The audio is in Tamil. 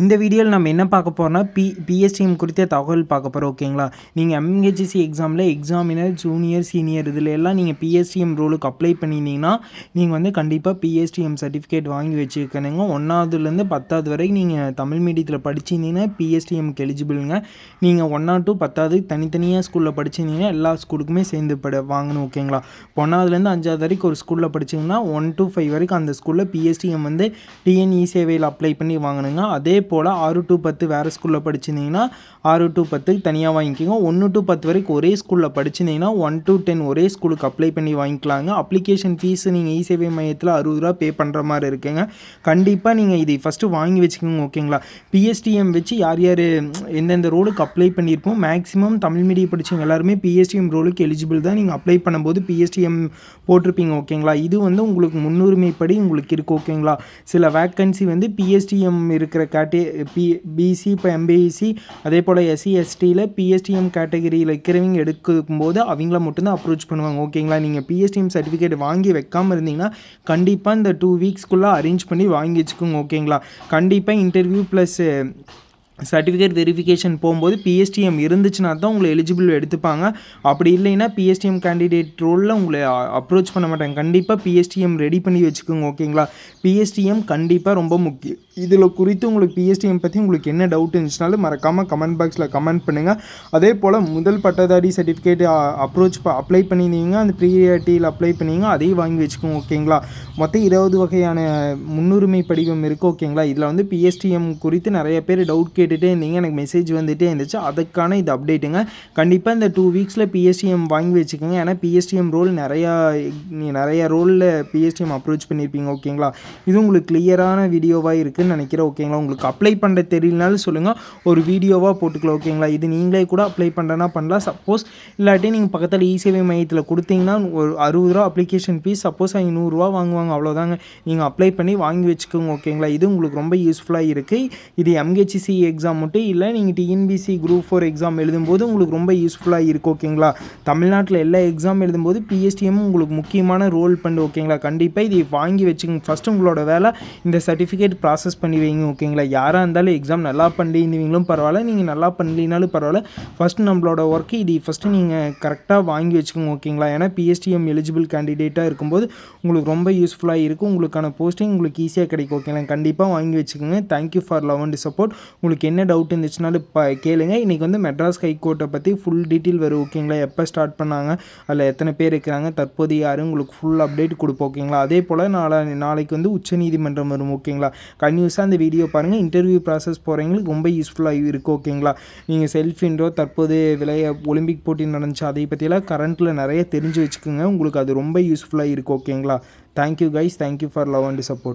இந்த வீடியோவில் நம்ம என்ன பார்க்க போகிறோம்னா பி பிஎஸ்டிஎம் குறித்த தகவல் பார்க்க போகிறோம் ஓகேங்களா? நீங்கள் எம்ஹெச்சிசி எக்ஸாமில் எக்ஸாமினர் ஜூனியர் சீனியர் இதில் எல்லாம் நீங்கள் பிஎஸ்டிஎம் ரோலுக்கு அப்ளை பண்ணியிருந்தீங்கன்னா நீங்கள் வந்து கண்டிப்பாக பிஎஸ்டிஎம் சர்டிஃபிகேட் வாங்கி வச்சுருக்கணுங்க. ஒன்றாவதுலேருந்து பத்தாவது வரைக்கும் நீங்கள் தமிழ் மீடியத்தில் படிச்சிருந்தீங்கன்னா பிஎஸ்டிஎம்க்கு எலிஜிபிளுங்க நீங்கள் ஒன்றா டு பத்தாவது தனித்தனியாக ஸ்கூலில் படிச்சிருந்தீங்கன்னா எல்லா ஸ்கூலுக்குமே சேர்ந்து பட வாங்கணும் ஓகேங்களா? ஒன்றாவதுலேருந்து அஞ்சாவது வரைக்கும் ஒரு ஸ்கூலில் படிச்சிங்கன்னா ஒன் டு ஃபைவ் வரைக்கும் அந்த ஸ்கூலில் பிஎஸ்டிஎம் வந்து டிஎன்இ சேவையில் அப்ளை பண்ணி வாங்கணுங்க. அதே போல் ஆறு டு பத்து வேறு ஸ்கூலில் படிச்சிருந்தீங்கன்னா ஆறு டு பத்து தனியாக வாங்கிக்கோங்க. ஒன்று டு பத்து வரைக்கும் ஒரே ஸ்கூலில் படிச்சிருந்தீங்கன்னா ஒன் டு டென் ஒரே ஸ்கூலுக்கு அப்ளை பண்ணி வாங்கிக்கலாங்க. அப்ளிகேஷன் ஃபீஸ் நீங்கள் இ சேவை மையத்தில் அறுபது ரூபா பே பண்ணுற மாதிரி இருக்குங்க. கண்டிப்பாக நீங்கள் இதை ஃபஸ்ட்டு வாங்கி வச்சுக்கோங்க ஓகேங்களா பிஎஸ்டிஎம் வச்சு யார் யார் எந்தெந்த ரோலுக்கு அப்ளை பண்ணியிருப்போம் மேக்ஸிமம் தமிழ் மீடியம் படித்தவங்க எல்லாருமே பிஎஸ்டிஎம் ரோலுக்கு எலிஜிபிள் தான் நீங்கள் அப்ளை பண்ணும்போது பிஎஸ்டிஎம் போட்டிருப்பீங்க ஓகேங்களா இது வந்து உங்களுக்கு முன்னுரிமைப்படி உங்களுக்கு இருக்குது ஓகேங்களா சில வேக்கன்சி வந்து பிஎஸ்டிஎம் இருக்கிற கேட்டே பி பிசி இப்போ எம்பிசி அதே போல் எஸ்சி எஸ்டியில் பிஎஸ்டிஎம் கேட்டகரியில் இருக்கிறவங்க எடுக்கும்போது அவங்கள மட்டும்தான் அப்ரோச் பண்ணுவாங்க. ஓகேங்களா நீங்கள் பிஎஸ்டிஎம் சர்டிஃபிகேட் வாங்கி வைக்காமல் இருந்தீங்கன்னா கண்டிப்பாக இந்த டூ வீக்ஸ்க்குள்ளே அரேஞ்ச் பண்ணி வாங்கி வச்சுக்கோங்க. ஓகேங்களா கண்டிப்பாக இன்டர்வியூ ப்ளஸ் சர்டிஃபிகேட் வெரிஃபிகேஷன் போகும்போது பிஎஸ்டிஎம் இருந்துச்சுன்னா தான் உங்களை எலிஜிபிள் எடுத்துப்பாங்க. அப்படி இல்லைன்னா பிஎஸ்டிஎம் கேண்டிடேட் ரோலில் உங்களை அப்ரோச் பண்ண மாட்டாங்க. கண்டிப்பாக பிஎஸ்டிஎம் ரெடி பண்ணி வச்சுக்கோங்க ஓகேங்களா பிஎஸ்டிஎம் கண்டிப்பாக ரொம்ப முக்கியம். இதில் குறித்து உங்களுக்கு பிஎஸ்டிஎம் பற்றி உங்களுக்கு என்ன டவுட் இருந்துச்சுனாலும் மறக்காமல் கமெண்ட் பாக்ஸில் கமெண்ட் பண்ணுங்கள் அதே போல் முதல் பட்டதாரி சர்டிஃபிகேட் அப்ரோச் அப்ளை பண்ணியிருந்தீங்க அந்த ப்ரீஆர்டியில் அப்ளை பண்ணிங்க அதையும் வாங்கி வச்சுக்கோங்க ஓகேங்களா மொத்தம் இருபது வகையான முன்னுரிமை படிவம் இருக்குது ஓகேங்களா இதில் வந்து பிஎஸ்டிஎம் குறித்து நிறைய பேர் டவுட் கேட்டுகிட்டே இருந்தீங்க எனக்கு மெசேஜ் வந்துகிட்டே இருந்துச்சு. அதுக்கான இது அப்டேட்டுங்க கண்டிப்பாக இந்த டூ வீக்ஸில் பிஎஸ்டிஎம் வாங்கி வச்சுக்கோங்க. ஏன்னா பிஎஸ்டிஎம் ரோல் நிறையா நிறைய ரோலில் பிஎஸ்டிஎம் அப்ரோச் பண்ணியிருப்பீங்க ஓகேங்களா இது உங்களுக்கு கிளியரான வீடியோவாக இருக்குதுன்னு நினைக்கிறேன் ஓகேங்களா உங்களுக்கு அப்ளை பண்ண தெரியலனாலும் சொல்லுங்கள் ஒரு வீடியோவாக போட்டுக்கலாம் ஓகேங்களா இது நீங்களே கூட அப்ளை பண்ணுறேன்னா பண்ணலாம். சப்போஸ் இல்லாட்டி நீங்கள் பக்கத்தில் இசேவை மையத்தில் கொடுத்தீங்கன்னா ஒரு அறுபது ரூபா அப்ளிகேஷன் ஃபீஸ் சப்போஸ் அவங்க நூறுரூவா வாங்குவாங்க அவ்வளோதாங்க நீங்கள் அப்ளை பண்ணி வாங்கி வச்சுக்கோங்க ஓகேங்களா இது உங்களுக்கு ரொம்ப யூஸ்ஃபுல்லாக இருக்குது இது எம்ஹெச்சிசி எக்ஸாம் மட்டும் இல்லை நீங்கள் டிஎன்பிசி குரூப் ஃபோர் எக்ஸாம் எழுதும்போது உங்களுக்கு ரொம்ப யூஸ்ஃபுல்லாக இருக்குது ஓகேங்களா தமிழ்நாட்டில் எல்லா எக்ஸாம் எழுதும்போது பிஎஸ்டிஎம் உங்களுக்கு முக்கியமான ரோல் பண்ணு ஓகேங்களா கண்டிப்பாக இதை வாங்கி வச்சுக்கோங்க. ஃபஸ்ட்டு உங்களோட வேலை இந்த சர்டிஃபிகேட் ப்ராசஸ் பண்ணி வைங்க ஓகேங்களா யாராக இருந்தாலும் எக்ஸாம் நல்லா பண்ணிருந்தீங்களும் பரவாயில்ல நீங்கள் நல்லா பண்ணலினாலும் பரவாயில்ல. ஃபஸ்ட்டு நம்மளோட ஒர்க்கு இது ஃபஸ்ட்டு நீங்கள் கரெக்டாக வாங்கி வச்சுக்கோங்க ஓகேங்களா ஏன்னா பிஎஸ்டிஎம் எலிஜிபிள் கேண்டிடேட்டாக இருக்கும்போது உங்களுக்கு ரொம்ப யூஸ்ஃபுல்லாக இருக்கும் உங்களுக்கான போஸ்டிங் உங்களுக்கு ஈஸியாக கிடைக்கும் ஓகேங்களா கண்டிப்பாக வாங்கி வச்சுக்கோங்க. Thank you for love and support உங்களுக்கு என்ன டவுட் இருந்துச்சுனாலும் இப்போ கேளுங்க. இன்றைக்கி வந்து மெட்ராஸ் ஹைகோர்ட்டை பற்றி ஃபுல் டீட்டெயில் வரும் ஓகேங்களா எப்போ ஸ்டார்ட் பண்ணாங்க? அதில் எத்தனை பேர் இருக்கிறாங்க? தற்போது யார்? உங்களுக்கு ஃபுல் அப்டேட் கொடுப்போம் ஓகேங்களா அதே போல் நாளை நாளைக்கு வந்து உச்சநீதிமன்றம் வரும் ஓகேங்களா கன்யூஸாக அந்த வீடியோ பாருங்கள் இன்டர்வியூ ப்ராசஸ் போகிறவங்களுக்கு ரொம்ப யூஸ்ஃபுல்லாக இருக்குது ஓகேங்களா நீங்கள் செல்ஃப் இன்ட்ரோ தற்போது விளைய ஒலிம்பிக் போட்டி நடந்துச்சு அதை பற்றியெல்லாம் கரண்ட்டில் நிறைய தெரிஞ்சு வச்சுக்கோங்க. உங்களுக்கு அது ரொம்ப யூஸ்ஃபுல்லாக இருக்குது ஓகேங்களா thank you guys thank you for love and support